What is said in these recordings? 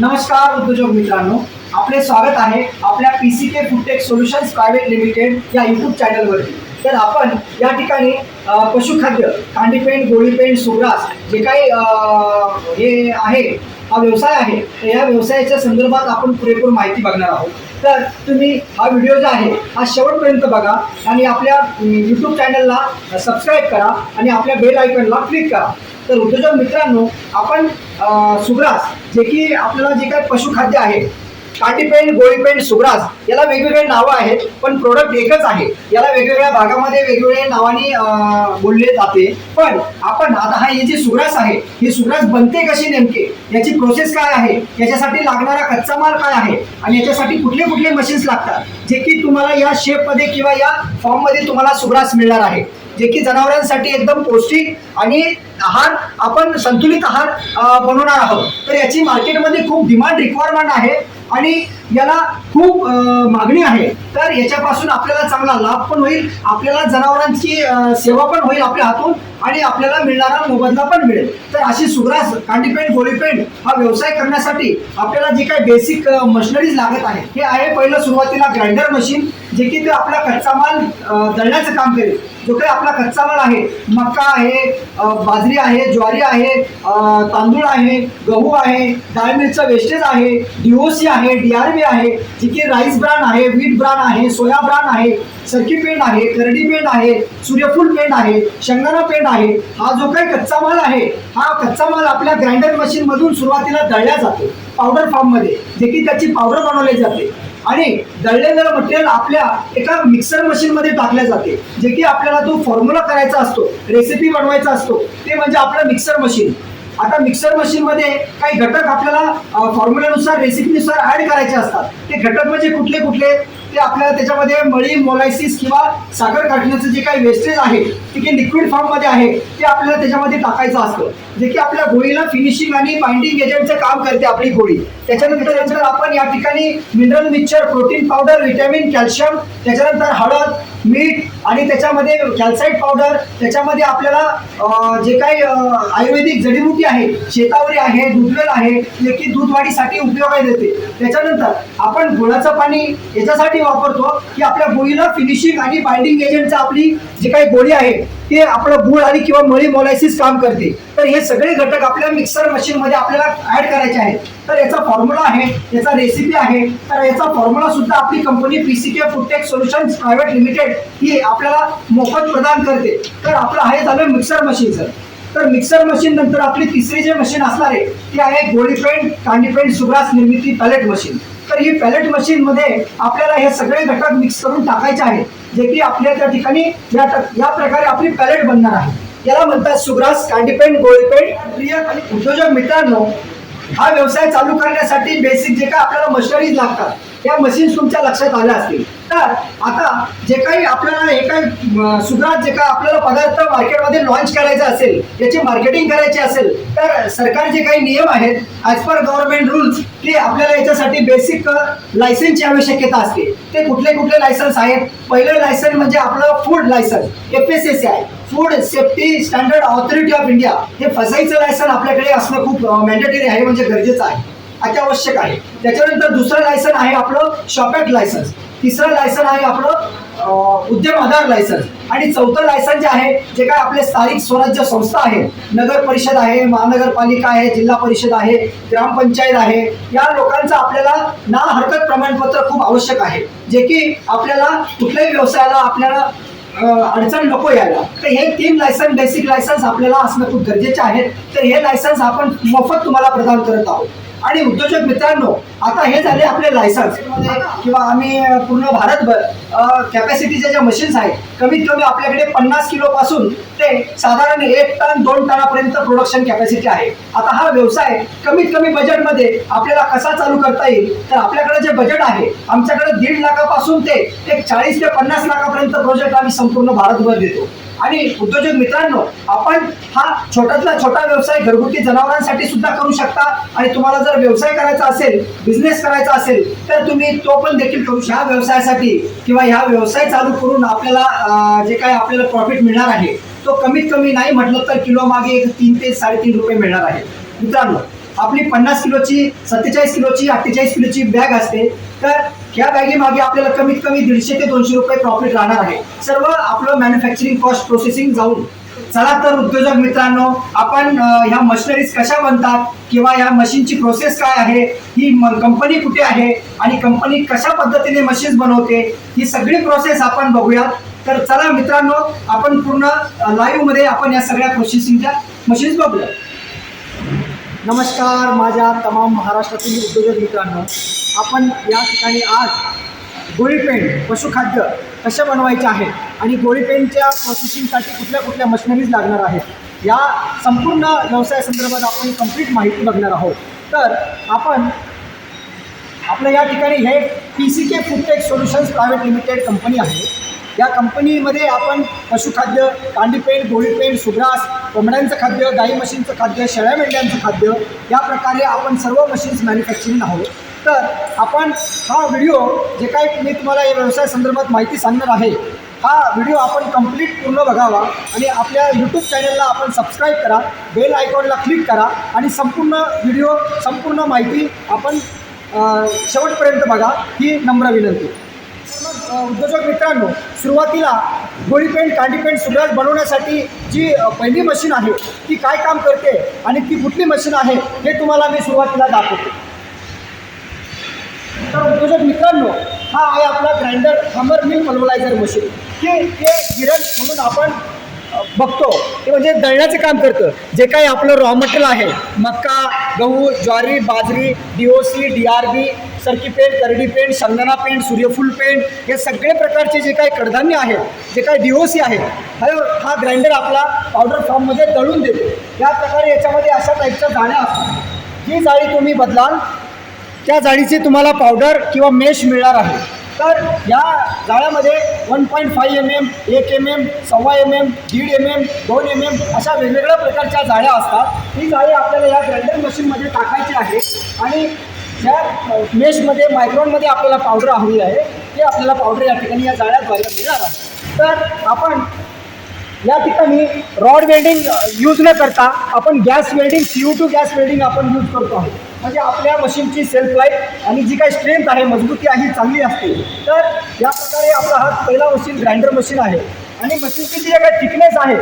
नमस्कार उद्योजक मित्रांनो. आपले स्वागत आहे आपल्या P C K Foodtech Solutions Private Limited या यूट्यूब चॅनलवरती तर आपण या ठिकाणी पशुखाद्य कांडीपेंट गोळीपेंट सुग्रास जे काही हे आहे हा व्यवसाय आहे तर या व्यवसायाच्या संदर्भात आपण पुरेपूर माहिती बघणार आहोत. तर तुम्ही हा व्हिडिओ जो आहे हा शेवटपर्यंत बघा आणि आपल्या यूट्यूब चॅनलला सबस्क्राईब करा आणि आपल्या बेल आयकनला क्लिक करा. तर उद्योजक मित्रांनो आपण सुग्रास जे की आपल्याला जे काही पशुखाद्य आहे काटीपेंट गोळीपेंट सुग्रास याला वेगवेगळे नावं आहेत पण प्रोडक्ट एकच आहे. याला वेगवेगळ्या भागामध्ये वेगवेगळ्या नावाने बोलले जाते. पण आपण आता हा ही जी सुग्रास आहे ही सुग्रास बनते कशी नेमके? याची प्रोसेस काय आहे? याच्यासाठी लागणारा कच्चा माल काय आहे? आणि याच्यासाठी कुठले कुठले मशीन्स लागतात? जे की तुम्हाला या शेपमध्ये किंवा या फॉर्ममध्ये तुम्हाला सुग्रास मिळणार आहे. जे की जनावरांसाठी एकदम पौष्टिक आणि आहार आपण संतुलित आहार बनवणार आहोत. तर याची मार्केटमध्ये खूप डिमांड रिक्वायरमेंट आहे आणि याला खूप मागणी आहे. तर याच्यापासून आपल्याला चांगला लाभ पण होईल आपल्याला जनावरांची सेवा पण होईल आपल्या हातून आणि आपल्याला मिळणारा मोबदला पण मिळेल. तर अशी सुग्रास कांडीपेंट गोळीपेंट हा व्यवसाय करण्यासाठी आपल्याला जे काही बेसिक मशिनरीज लागत आहे हे आहे पहिलं सुरुवातीला ग्राइंडर मशीन जे की ते आपला कच्चा माल दळण्याचं काम करेल. जो काही आपला कच्चा माल आहे. मका आहे बाजरी आहे ज्वारी आहे तांदूळ आहे गहू आहे डाळ मिरचं वेस्टेज आहे डीओसी आहे डी आर बी आहे जी की राईस ब्रँड आहे व्हीट ब्रँड आहे सोया ब्रँड आहे सरकी पेंट आहे करडी पेंट आहे सूर्यफूल पेंट आहे शेंगाणा पेंट आहे. हा जो काही कच्चा माल आहे हा कच्चा माल आपल्या ग्राइंडर मशीनमधून सुरुवातीला दळला जातो पावडर फॉर्ममध्ये जे की त्याची पावडर बनवली जाते. आणि दळलेलं मटेरियल आपल्या एका मिक्सर मशीन मध्ये टाकले जाते. जे की आपल्याला तो फॉर्म्युला करायचा असतो रेसिपी बनवायचा असतो ते म्हणजे आपलं मिक्सर मशीन आता मिक्सर मशीन मध्ये काही घटक आपल्याला फॉर्म्युल्यानुसार रेसिपीनुसार ऍड करायचे असतात. ते घटक म्हणजे कुठले कुठले? ते आपल्याला त्याच्यामध्ये मळी मोलायसिस किंवा साखर काढण्याचं जे काही वेस्टेज आहे ते की लिक्विड फॉर्ममध्ये आहे ते आपल्याला त्याच्यामध्ये टाकायचं असतं. जे की आपल्या गोळीला फिनिशिंग आणि बाइंडिंग एजंटचं काम करते आपली गोळी त्याच्यानंतर आपण या ठिकाणी mineral mixture protein powder vitamin calcium त्याच्यानंतर हळद मीठ आणि त्याच्यामध्ये कॅल्साईट पावडर त्याच्यामध्ये आपल्याला जे काही आयुर्वेदिक जडीबुटी आहे शेतावरी आहे दुधवेल आहे जे की दूध वाढीसाठी उपयोगात येते. त्याच्यानंतर आपण गुळाचं पाणी याच्यासाठी वापरतो की आपल्या गोळीला फिनिशिंग आणि बाइंडिंग एजंटचं आपली जी काही गोळी आहे ते आपलं गुळ आणि किंवा मळी मोलायसिस काम करते. तर हे सगळे घटक आपल्या मिक्सर मशीन मध्ये आपल्याला ऍड करायचे आहेत. तर याचा फॉर्म्युला आहे याचा रेसिपी आहे. तर याचा फॉर्म्युला सुद्धा आपली company PCK Foodtech Solutions Private Limited ही आपल्याला मोफत प्रदान करते. तर आपलं आहे झालं मिक्सर मशीनचं तर मिक्सर मशीन नंतर आपली तिसरी जे मशीन असणार आहे ती आहे गोळी पेंट कांडी पेंट सुग्रास निर्मिती पॅलेट मशीन तर ही पॅलेट मशीन मध्ये आपल्याला हे सगळे घटक मिक्स करून टाकायचे आहेत. जे की आपल्या त्या ठिकाणी या या प्रकारे आपली पॅलेट बनणार आहे. याला म्हणतात सुग्रास कांडीपेंट गोळीपेंट प्रिय आणि उद्योजक मित्रांनो हा व्यवसाय चालू करण्यासाठी बेसिक जे काय आपल्याला मशिनरीज लागतात या मशीन्स तुमच्या लक्षात आल्या असतील. तर आता जे काही आपल्याला हे काही सुधारात जे काही आपल्याला पदार्थ मार्केटमध्ये लॉन्च करायचा असेल याची मार्केटिंग करायची असेल तर सरकार जे काही नियम आहेत ॲज पर गव्हर्नमेंट रूल्स ते आपल्याला याच्यासाठी बेसिक लायसन्सची आवश्यकता असते. ते कुठले कुठले लायसन्स आहेत? पहिलं लायसन म्हणजे आपलं food license F S S आहे food safety standard authority of India हे फसाईचं लायसन आपल्याकडे असणं खूप मॅन्डेटरी आहे म्हणजे गरजेचं आहे अत्यावश्यक आहे. त्याच्यानंतर दुसरं लायसन आहे आपलं शॉपॅट लायसन्स तिसरं लायसन आहे आपलं उद्यम आधार लायसन आणि चौथं लायसन जे आहे जे काय आपले स्थानिक स्वराज्य संस्था आहेत नगर परिषद आहे महानगरपालिका आहे जिल्हा परिषद आहे ग्रामपंचायत आहे या लोकांचं आपल्याला ना हरकत प्रमाणपत्र खूप आवश्यक आहे. जे की आपल्याला कुठल्याही व्यवसायाला आपल्याला अडचण नको यायला. तर हे तीन लायसन बेसिक लायसन्स आपल्याला असणं खूप गरजेचे आहेत. तर हे लायसन्स आपण मोफत तुम्हाला प्रदान करत आहोत. आणि उद्योजक मित्रांनो आता हे झाले आपले लायसन्स किंवा आम्ही पूर्ण भारतभर कॅपॅसिटीच्या ज्या मशीन्स आहेत कमीत कमी आपल्याकडे पन्नास किलो पासून ते साधारण एक टन दोन टनापर्यंत प्रोडक्शन कॅपॅसिटी आहे. आता हा व्यवसाय कमीत कमी बजेटमध्ये आपल्याला कसा चालू करता येईल? तर आपल्याकडे जे बजेट आहे आमच्याकडे दीड लाखापासून ते एक चाळीस ते पन्नास लाखापर्यंत प्रोजेक्ट आम्ही संपूर्ण भारतभर देतो. आणि उद्योजक मित्रांनो आपण हा छोट्यातला छोटा व्यवसाय घरगुती जनावरांसाठी सुद्धा करू शकता. आणि तुम्हाला जर व्यवसाय करायचा असेल बिझनेस करायचा असेल तर तुम्ही तो पण देखील करू शकता. ह्या व्यवसायासाठी किंवा ह्या व्यवसाय चालू करून आपल्याला जे काय आपल्याला प्रॉफिट मिळणार आहे तो कमीत कमी नाही म्हटलं तर किलो मागे एक तीन ते साडेतीन रुपये मिळणार आहे. मित्रांनो आपली पन्नास किलोची सत्तेचाळीस किलोची अठ्ठेचाळीस किलोची बॅग असते तर ह्या बॅगेमागे आपल्याला कमीत कमी दीडशे ते दोनशे रुपये प्रॉफिट राहणार आहे. सर्व आपलं मॅन्युफॅक्चरिंग कॉस्ट प्रोसेसिंग जाऊन चला तर उद्योजक मित्रांनो आपण ह्या मशिनरीज कशा बनतात किंवा या मशीनची प्रोसेस काय आहे ही कंपनी कुठे आहे आणि कंपनी कशा पद्धतीने मशीन्स बनवते ही सगळी प्रोसेस आपण बघूयात. तर चला मित्रांनो आपण पूर्ण लाईव्हमध्ये आपण या सगळ्या प्रोसेसिंगच्या मशीन्स बघूया. नमस्कार माझ्या तमाम महाराष्ट्रातील उद्योजक मित्रांनो. आपण या ठिकाणी आज गोळी पशुखाद्य कशा बनवायचे आहे आणि गोळीपेंटच्या प्रोसेसिंगसाठी कुठल्या कुठल्या मशिनरीज लागणार आहेत या संपूर्ण व्यवसायासंदर्भात आपण कंप्लीट माहिती बघणार आहोत. तर आपण आपलं या ठिकाणी हे P C K Foodtech Solutions Private Limited company आहे. या कंपनीमध्ये आपण पशुखाद्य कांडी पेंट सुग्रास कोंबड्यांचं खाद्य गाई म्हशींचं खाद्य शेळ्या मेंढ्यांचं खाद्य या प्रकारे आपण सर्व मशीन्स मॅन्युफॅक्चरिंग आहोत. तर आपण हा व्हिडिओ जे काय मी तुम्हाला या व्यवसाय संदर्भात माहिती सांगणार आहे हा व्हिडिओ आपण कंप्लीट पूर्ण बघावा आणि आपल्या यूट्यूब चॅनलला आपण सबस्क्राईब करा बेल आयकॉनला क्लिक करा आणि संपूर्ण व्हिडिओ संपूर्ण माहिती आपण शेवटपर्यंत बघा ही नम्र विनंती. उद्योजक मित्रांनो सुरुवातीला गोळी पेंट कांडी पेंट सुग्रास बनवण्यासाठी जी पहिली मशीन आहे ती काय काम करते आणि ती कुठली मशीन आहे हे तुम्हाला मी सुरुवातीला दाखवतो. तर उद्योजक मित्रांनो हा आहे आपला ग्राइंडर हमर मिल मोलायझर मशीन की ते गिरण म्हणून आपण बघतो. ते म्हणजे दळण्याचं काम करतं. जे काही आपलं रॉ मटेरियल आहे मका गहू ज्वारी बाजरी D O C D R B सरकी पेंट करडी पेंट संगणा पेंट सूर्यफूल पेंट हे सगळे प्रकारचे जे काही कडधान्य आहेत जे काही डी ओ सी आहे हा ग्राइंडर आपला पावडर फॉर्ममध्ये दळून देतो. या प्रकारे याच्यामध्ये अशा टाईपच्या जाळ्या असतात. ही जाळी तुम्ही बदलाल त्या जाळीचे तुम्हाला पावडर किंवा मेश मिळणार आहे. तर या जाळ्यामध्ये one point five M M एक एम एम सव्वा एम एम दीड एम एम दोन एम एम अशा वेगवेगळ्या प्रकारच्या जाळ्या असतात. ही जाळी आपल्याला या ग्राइंडर मशीनमध्ये टाकायची आहे आणि ह्या मेशमध्ये मायक्रॉनमध्ये आपल्याला पावडर हवी आहे. ते आपल्याला पावडर या ठिकाणी या जाळ्यात व्हायला मिळणार आहे. तर आपण या ठिकाणी रॉड वेल्डिंग यूज न करता आपण gas welding C U two gas welding आपण यूज करतो आहोत. म्हणजे आपल्या मशीनची सेल्फ लाईफ आणि जी काही स्ट्रेंथ आहे मजबूती आहे चांगली असते. तर या प्रकारे आपला हा पहिला मशीन ग्राइंडर मशीन आहे. आणि मशीनची जी काही थिकनेस आहे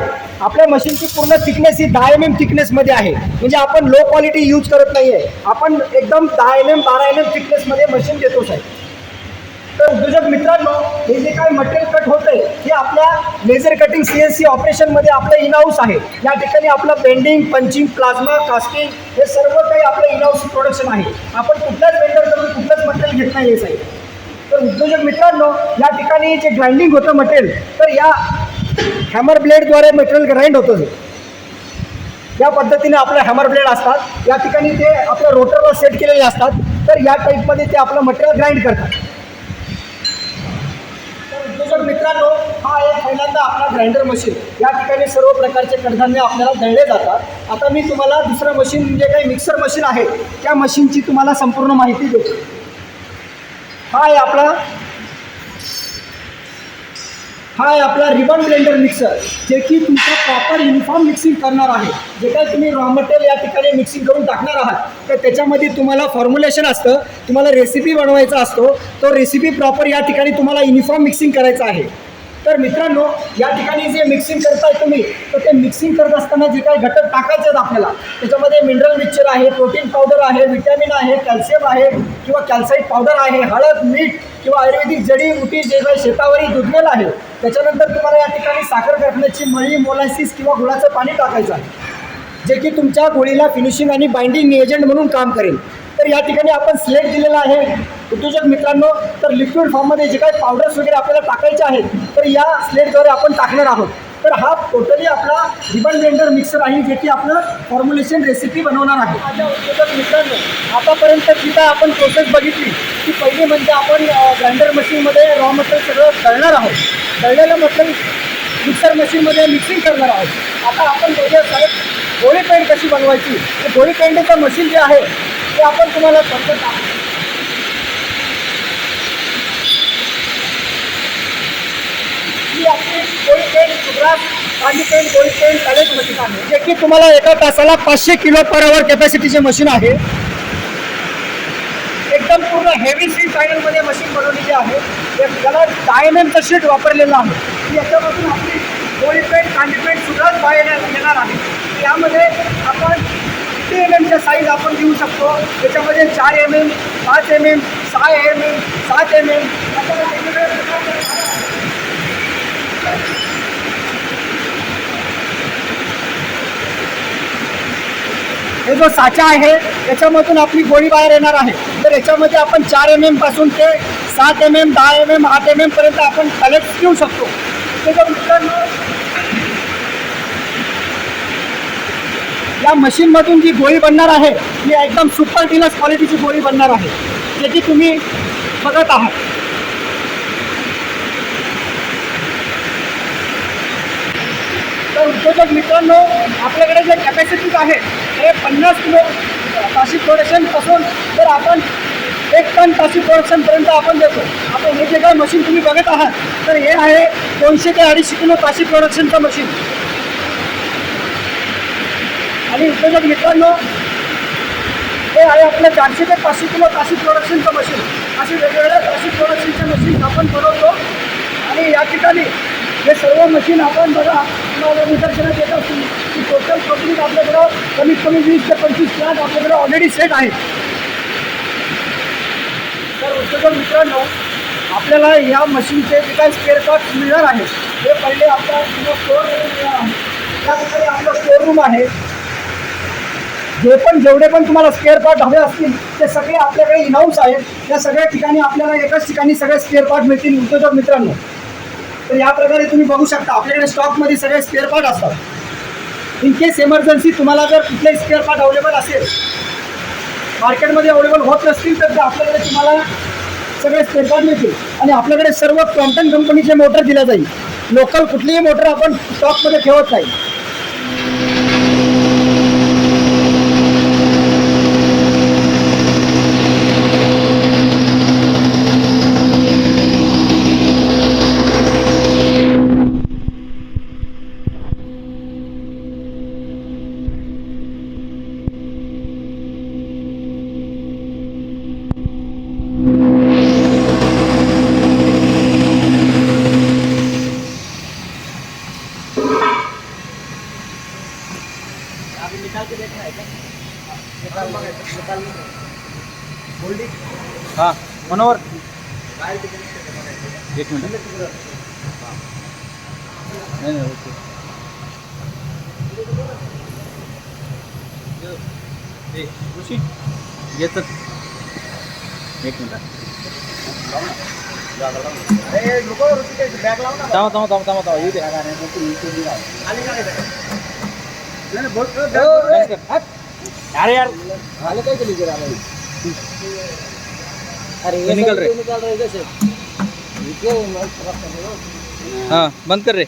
आपल्या मशीनची पूर्ण थिकनेस ही दहा एम एम थिकनेसमध्ये आहे. म्हणजे आपण लो क्वालिटी यूज करत नाही आहे आपण एकदम दहा एम एम बारा एम एम थिकनेसमध्ये मशीन देतो साहेब. तर उद्योजक मित्रांनो हे जे काही मटेरियल कट होतंय हे आपल्या laser cutting C S C ऑपरेशनमध्ये आपलं इनहाऊस आहे. या ठिकाणी आपलं बेंडिंग पंचिंग प्लाझ्मा कास्टिंग हे सर्व काही आपलं इनहाऊस प्रोडक्शन आहे. आपण कुठल्याच वेंडरकडून कुठलंच मटेरियल घेत नाही आहे साहेब. तर उद्योजक मित्रांनो या ठिकाणी जे ग्राइंडिंग होतं मटेरियल तर या हॅमर ब्लेडद्वारे मटेरियल ग्राइंड होतं या पद्धतीने आपले हॅमर ब्लेड असतात. या ठिकाणी ते आपल्या रोटरवर सेट केलेले असतात. तर या टाईपमध्ये ते आपलं मटेरियल ग्राइंड करतात. तर उद्योजक मित्रांनो हा एक पहिल्यांदा आपला ग्राइंडर मशीन या ठिकाणी सर्व प्रकारचे कडधान्य आपल्याला दळले जातात. आता मी तुम्हाला दुसरं मशीन जे म्हणजे काही मिक्सर मशीन आहे त्या मशीनची तुम्हाला संपूर्ण माहिती देतो. हा आहे आपला. हा आहे आपला रिबन ब्लेंडर मिक्सर जे की तुमचं प्रॉपर युनिफॉर्म मिक्सिंग करणार आहे. जे काही तुम्ही रॉ मटेरियल या ठिकाणी मिक्सिंग करून टाकणार आहात तर त्याच्यामध्ये तुम्हाला फॉर्म्युलेशन असतं तुम्हाला रेसिपी बनवायचा असतो तो रेसिपी प्रॉपर या ठिकाणी तुम्हाला युनिफॉर्म मिक्सिंग करायचं आहे. तर मित्रांनो या ठिकाणी जे मिक्सिंग करताय तुम्ही तर ते मिक्सिंग करत असताना जे काही घटक टाकायचे आहेत आपल्याला त्याच्यामध्ये मिनरल मिक्सचर आहे प्रोटीन पावडर आहे विटॅमिन आहे कॅल्शियम आहे किंवा कॅल्साईट पावडर आहे हळद मीठ किंवा आयुर्वेदिक जडीबुटी जे काही शेतावरील दुधमेल आहे त्याच्यानंतर तुम्हाला या ठिकाणी साखर कारखान्याची मळी मोलासिस किंवा गुळाचं पाणी टाकायचं आहे जे की तुमच्या गोळीला फिनिशिंग आणि बाइंडिंग एजंट म्हणून काम करेल. तर या ठिकाणी आपण स्लेट दिलेला आहे. उद्योजक मित्रांनो तर लिक्विड फॉर्ममध्ये जे काही पावडर्स वगैरे आपल्याला टाकायचे आहेत तर या स्लेटद्वारे आपण टाकणार आहोत. तर हा टोटली आपला रिबन ब्लेंडर मिक्सर आहे जे की आपलं फॉर्म्युलेशन रेसिपी बनवणार आहे. माझ्या उद्योजक मित्रांनो आतापर्यंत जी काय आपण प्रोसेस बघितली की पहिली म्हणजे आपण ग्राइंडर मशीनमध्ये रॉ मटेरियल सगळं दळणार आहोत. दळलेलं मटेरियल मिक्सर मशीनमध्ये मिक्सिंग करणार आहोत. आता आपण बघूया साहेब गोळी पेंट कशी बनवायची? गोळी पेंटचं मशीन जे आहे ते आपण तुम्हाला समजत ही आपली गोळी पेंट सुग्रास कांडी पेंट गोळी पेंट पॅलेट मशीन आहे. जे की तुम्हाला एका तासाला पाचशे किलो पर आवर कॅपॅसिटीचे मशीन आहे. एकदम पूर्ण हेवी सीट पॅनलमध्ये मशीन बनवलेली आहे. एक त्याला दहा शीट वापरलेलं आहे. की आपली गोळी पेंट कांडी पेंट सुद्धा बाहेर येणार आहे. त्यामध्ये आपण फिफ्टी एम एमच्या साईज आपण घेऊ शकतो. त्याच्यामध्ये चार एम एम पाच एम एम सहा एम एम सात एम एम वेगवेगळ्या प्रकारचे हे जो साचा आहे याच्यामधून आपली गोळी बाहेर येणार आहे. तर याच्यामध्ये आपण चार एम एमपासून ते सात एम एम दहा एम एम आठ एम एम पर्यंत आपण कलेक्ट घेऊ शकतो. त्याच्या मित्रांनो या मशीनमधून जी गोळी बनणार आहे ती एकदम सुपर डिलक्स क्वालिटीची गोळी बनणार आहे त्याची तुम्ही बघत आहात. तर उद्योजक मित्रांनो आपल्याकडे जे कॅपॅसिटीज आहे ते पन्नास किलो ताशी प्रोडक्शनपासून तर आपण एक टन ताशी प्रोडक्शनपर्यंत आपण देतो. आपण हे जे काय मशीन तुम्ही बघत आहात तर हे आहे दोनशे ते अडीचशे किलो ताशी प्रोडक्शनचं मशीन आणि उद्योजक मित्रांनो हे आहे आपलं चारशे ते पाचशे किलो काशी प्रोडक्शनचं मशीन असे वेगवेगळ्या काशी प्रोडक्शनच्या मशीन आपण बनवतो. आणि या ठिकाणी हे सर्व मशीन आपण बघा तुम्हाला निदर्शनात येत असतील. की टोटल प्रोटीन आपल्याकडं कमीत कमी वीस ते पंचवीस प्लॅट आपल्याकडं ऑलरेडी सेट आहे. तर उद्योजक मित्रांनो आपल्याला या मशीनचे जे काही स्पेअर पार्ट्स मिळणार आहेत हे पहिले आपल्या स्टोअर मिळणार आहे त्या ठिकाणी आपलं स्टोअर रूम आहे. जे पण जेवढे पण तुम्हाला स्पेअर पार्ट हवे असतील ते सगळे आपल्याकडे इनहाऊस आहेत. या सगळ्या ठिकाणी आपल्याला एकाच ठिकाणी सगळे स्पेअर पार्ट मिळतील उद्योजक मित्रांनो. तर या प्रकारे तुम्ही बघू शकता आपल्याकडे स्टॉकमध्ये सगळे स्पेअर पार्ट असतात. इन केस इमर्जन्सी तुम्हाला जर कुठलेही स्पेअर पार्ट अवेलेबल असेल मार्केटमध्ये अवेलेबल होत नसतील तर आपल्याकडे तुम्हाला सगळे स्पेअर पार्ट मिळतील. आणि आपल्याकडे सर्व क्रॉम्प्टन कंपनीचे मोटर दिल्या जाईल. लोकल कुठलीही मोटर आपण स्टॉकमध्ये ठेवत नाही. मनोहर एक मिनिट. नाही नाही ओके. ऋषी येत एक मिनिट. थांबा थांबा थांबा थांबा थांबा येऊ दे अरे यार. निकल रे. हाँ बंद कर रे.